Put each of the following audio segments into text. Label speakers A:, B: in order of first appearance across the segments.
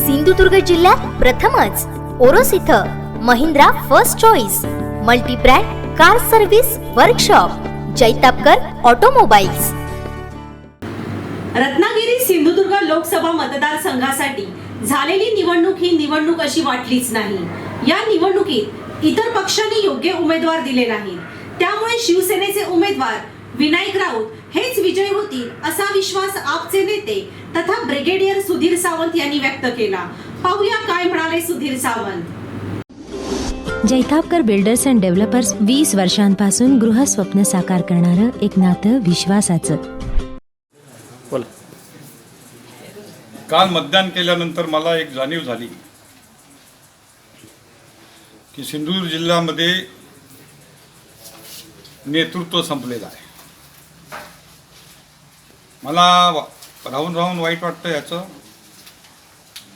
A: सिंधुदुर्ग जिल्ह्यात प्रथमच ओरोस इथं Mahindra first choice multibrand car service workshop Jaitapkar automobiles.
B: Ratnagiri Sindhudurg Lok Sabha मतदारसंघासाठी झालेली निवडणूक ही निवडणूक अशी वाटलीच नाही. या निवडणुकीत इतर पक्षांनी योग्य उमेदवार दिले नाहीत. त्यामुळे शिवसेनेचे उमेदवार विनायक राऊत हेच विजयी होतील असा विश्वास आपचे नेते तथा ब्रिगेडियर सुधीर सावंत यांनी व्यक्त केला. पाहूया काय म्हणाले Sudhir Sawant.
C: Jaitapkar builders and developers वीस वर्षांपासून गृहस्वप्न साकार करणारं एक नातं विश्वासाचं.
D: बोला.
E: काल मतदान केल्यानंतर मला एक जाणीव झाली की सिंधुदुर्ग जिल्ह्यामध्ये नेतृत्व संपलेलं आहे. मला वा- राहून राहून वाईट वाटतं याचं.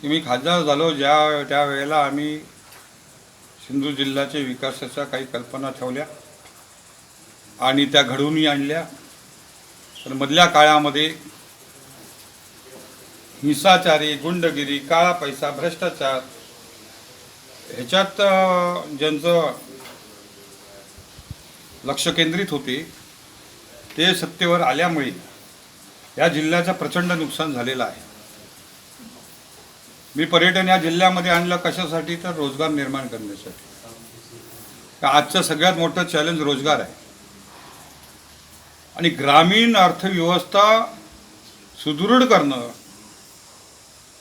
E: की मी खासदार झालो ज्या त्या वेळेला आम्ही सिंधू जिल्ह्याच्या विकासाच्या काही कल्पना ठेवल्या आणि त्या घडवूनही आणल्या. तर मधल्या काळामध्ये हिंसाचारी गुंडगिरी काळा पैसा भ्रष्टाचार ह्याच्यात ज्यांचं लक्ष केंद्रित होते ते सत्तेवर आल्यामुळे या जिल्ह्याचं प्रचंड नुकसान झालेलं आहे. मी पर्यटन या जिल्ह्यामध्ये आणलं कशासाठी? तर रोजगार निर्माण करण्यासाठी. आजचं सगळ्यात मोठं चॅलेंज रोजगार आहे. आणि ग्रामीण अर्थव्यवस्था सुदृढ करणं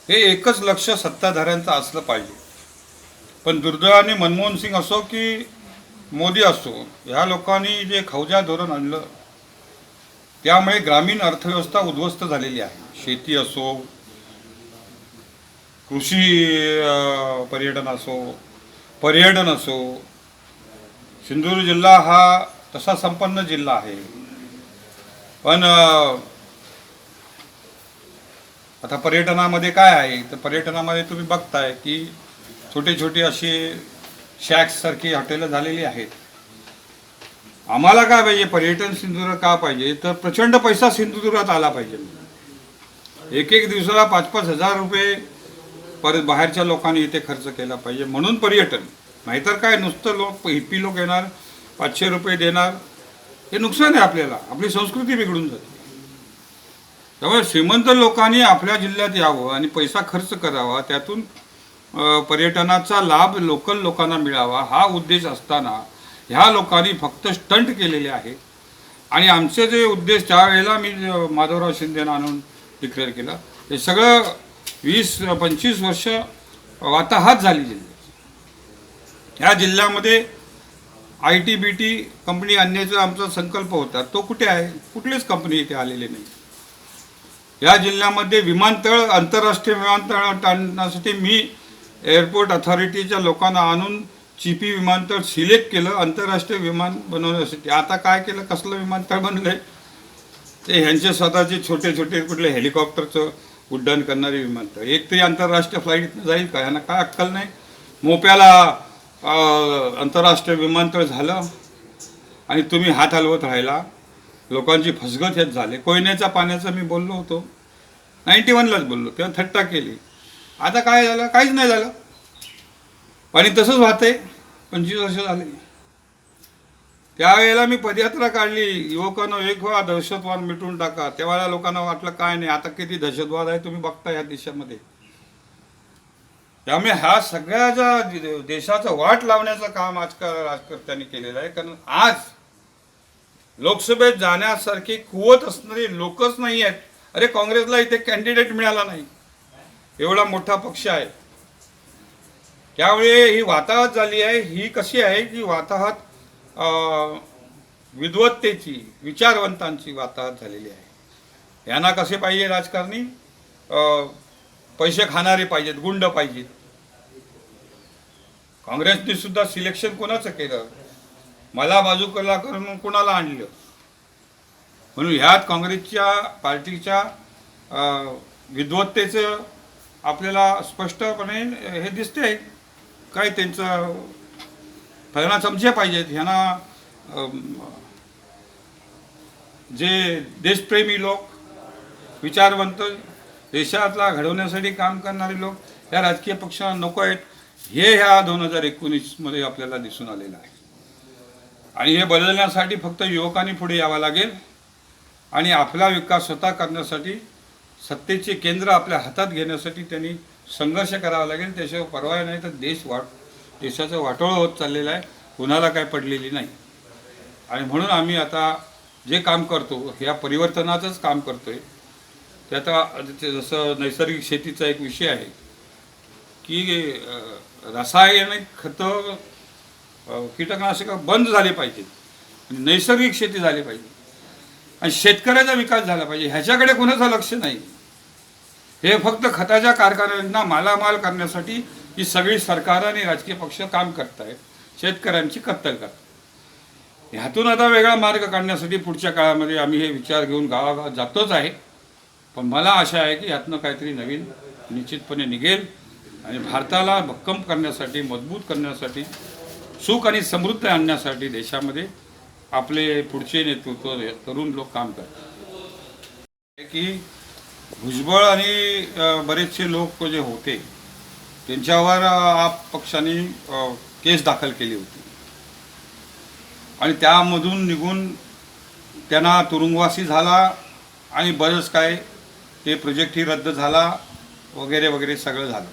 E: हे एकच लक्ष सत्ताधाऱ्यांचं असलं पाहिजे. पण दुर्दैवाने मनमोहन सिंग असो की मोदी असो ह्या लोकांनी जे खौजा धोरण आणलं त्यामुळे ग्रामीण अर्थव्यवस्था उद्ध्वस्त झालेली आहे. शेती असो कृषी पर्यटन असो पर्यटन असो सिंधुदुर्ग जिल्हा हा तसा संपन्न जिल्हा आहे. पण आता पर्यटनामध्ये काय आहे? तर पर्यटनामध्ये तुम्ही बघताय की छोटे छोटे असे शॅक्ससारखी हॉटेलं झालेली आहेत. आम्हाला काय पाहिजे? पर्यटन सिंधुदुर्ग का पाहिजे? तर प्रचंड पैसा सिंधुदुर्गात आला पाहिजे. एक एक दिवसाला पाच पाच हजार रुपये परत बाहेरच्या लोकांनी इथे खर्च केला पाहिजे. म्हणून पर्यटन. नाहीतर काय? नुसतं लोक हिप्पी लोक येणार पाचशे रुपये देणार. हे नुकसान आहे आपल्याला. आपली संस्कृती बिघडून जाते. त्यामुळे श्रीमंत लोकांनी आपल्या जिल्ह्यात यावं आणि पैसा खर्च करावा. त्यातून पर्यटनाचा लाभ लोकल लोकांना मिळावा. हा उद्देश असताना ह्या लोकांनी फक्त स्टंट केलेले आहे आणि आमचे जे उद्देश त्यावेळेला मी माधवराव शिंदेना आणून डिक्लेअर केलं हे सगळं वीस पंचवीस वर्ष वाताहात झाली जिल्ह्यात ह्या जिल्ह्यामध्ये I T B T company आणण्याचा आमचा संकल्प होता. तो कुठे आहे? कुठलीच कंपनी इथे आलेली नाही. या जिल्ह्यामध्ये विमानतळ आंतरराष्ट्रीय विमानतळ टाळण्यासाठी मी एअरपोर्ट अथॉरिटीच्या लोकांना आणून चिपी विमानतळ सिलेक्ट केलं आंतरराष्ट्रीय विमान बनवण्यासाठी. आता काय केलं कसलं विमानतळ बनलंय? ते ह्यांचे स्वतःचे छोटे छोटे कुठले हेलिकॉप्टरचं उड्डाण करणारे विमानतळ. एक तरी आंतरराष्ट्रीय फ्लाईट जाईल का? यांना काय अक्कल नाही. मोप्याला आंतरराष्ट्रीय विमानतळ झालं आणि तुम्ही हात हलवत राहिला. लोकांची फसगत हेच झाले. कोयन्याच्या पाण्याचं मी बोललो होतो. नाईन्टी वनलाच बोललो. तेव्हा थट्टा केली. आता काय झालं? काहीच नाही झालं. पाणी तसंच वाहत आहे पंचवीस वर्ष झाले. त्यावेळेला मी पदयात्रा काढली. युवकांना एक व्हा दहशतवाद मिटून टाका. तेव्हा लोकांना वाटलं काय नाही आता किती दहशतवाद आहे तुम्ही बघता या देशामध्ये. त्यामुळे ह्या सगळ्याचा दे- देशाचं वाट लावण्याचं काम आजकाल राजकर्त्यांनी केलेलं आहे. कारण आज लोकसभेत जाण्यासारखी कुवत असणारी लोकच नाही आहेत. अरे काँग्रेसला इथे कॅन्डिडेट मिळाला नाही. एवढा मोठा पक्ष आहे. त्यामुळे ही वाताहत झाली आहे ही कशी आहे की वाताहत विद्वत्तेची विचारवंतांची वाताहत झालेली आहे. यांना कसे पाहिजे राजकारणी? पैसे खाणारे पाहिजेत गुंड पाहिजेत. काँग्रेसने सुद्धा सिलेक्शन कोणाचं केलं? मला बाजूकला करून कोणाला आणलं? म्हणून ह्यात काँग्रेसच्या पार्टीच्या विद्वत्तेचं आपल्याला स्पष्टपणे हे दिसते आहे काय त्यांचं फळना चमचे पाहिजेत ह्यांना जे देशप्रेमी लोक विचारवंत देशातला घडवण्यासाठी काम करणारे लोक या राजकीय पक्षांना नको आहेत. हे ह्या दोन हजार एकोणीसमध्ये आपल्याला दिसून आलेलं आहे. आणि हे बदलण्यासाठी फक्त युवकांनी पुढे यावं लागेल. आणि आपला विकास स्वतः करण्यासाठी सत्तेचे केंद्र आपल्या हातात घेण्यासाठी त्यांनी संघर्ष करावा लागेल त्याशिवाय परवाय नाही तर देश वाट देशाचं वाटोळं होत चाललेलं आहे कुणाला काय पडलेली नाही. आणि म्हणून आम्ही आता जे काम करतो ह्या परिवर्तनाचंच काम करतो आहे ते आता ते जसं नैसर्गिक शेतीचा एक विषय आहे की रसायनिक रासायनिक खतं कीटकनाशकं बंद झाले पाहिजेत. नैसर्गिक शेती झाली पाहिजे. आणि शेतकऱ्याचा विकास झाला पाहिजे. ह्याच्याकडे कोणाचं लक्ष नाही. हे फक्त खताच्या कारखान्यांना मालामाल करण्यासाठी ही सगळी सरकार आणि राजकीय पक्ष काम करत आहेत शेतकऱ्यांची कत्तल करतात. ह्यातून आता वेगळा मार्ग काढण्यासाठी पुढच्या काळामध्ये आम्ही हे विचार घेऊन गावागावात जातोच आहे. पण मला आशा आहे की यातनं काहीतरी नवीन निश्चितपणे निघेल आणि भारताला भक्कम करण्यासाठी मजबूत करण्यासाठी सुख आणि समृद्ध आणण्यासाठी देशामध्ये आपले पुढचे नेतृत्व तरुण लोक काम करतात. की भुजबळ आणि बरेचसे लोक जे होते त्यांच्यावर आप पक्षाने केस दाखल केली होती. आणि त्यामधून निघून त्यांना तुरुंगवासी झाला आणि बरंच काय ते प्रोजेक्टही रद्द झाला वगैरे वगैरे सगळं झालं.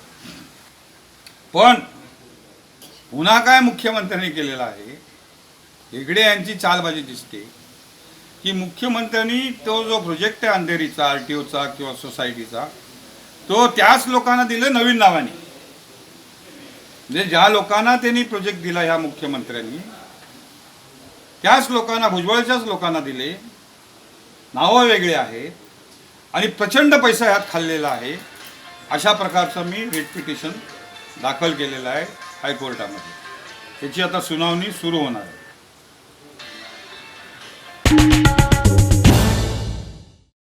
E: पण पुन्हा काय मुख्यमंत्र्यांनी केलेलं आहे हेगडे यांची चालबाजी दिसते. की मुख्यमंत्र्यांनी तो जो प्रोजेक्ट आहे अंधेरीचा आर टी ओचा किंवा सोसायटीचा तो त्याच लोकांना दिले नवीन नावाने. म्हणजे ज्या लोकांना त्यांनी प्रोजेक्ट दिला ह्या मुख्यमंत्र्यांनी त्याच लोकांना भुजबळच्याच लोकांना दिले. नावं वेगळे आहेत. आणि प्रचंड पैसा ह्यात खाल्लेला आहे. अशा प्रकारचं मी रिट पिटिशन दाखल केलेलं आहे हायकोर्टामध्ये. त्याची आता सुनावणी सुरू होणार आहे.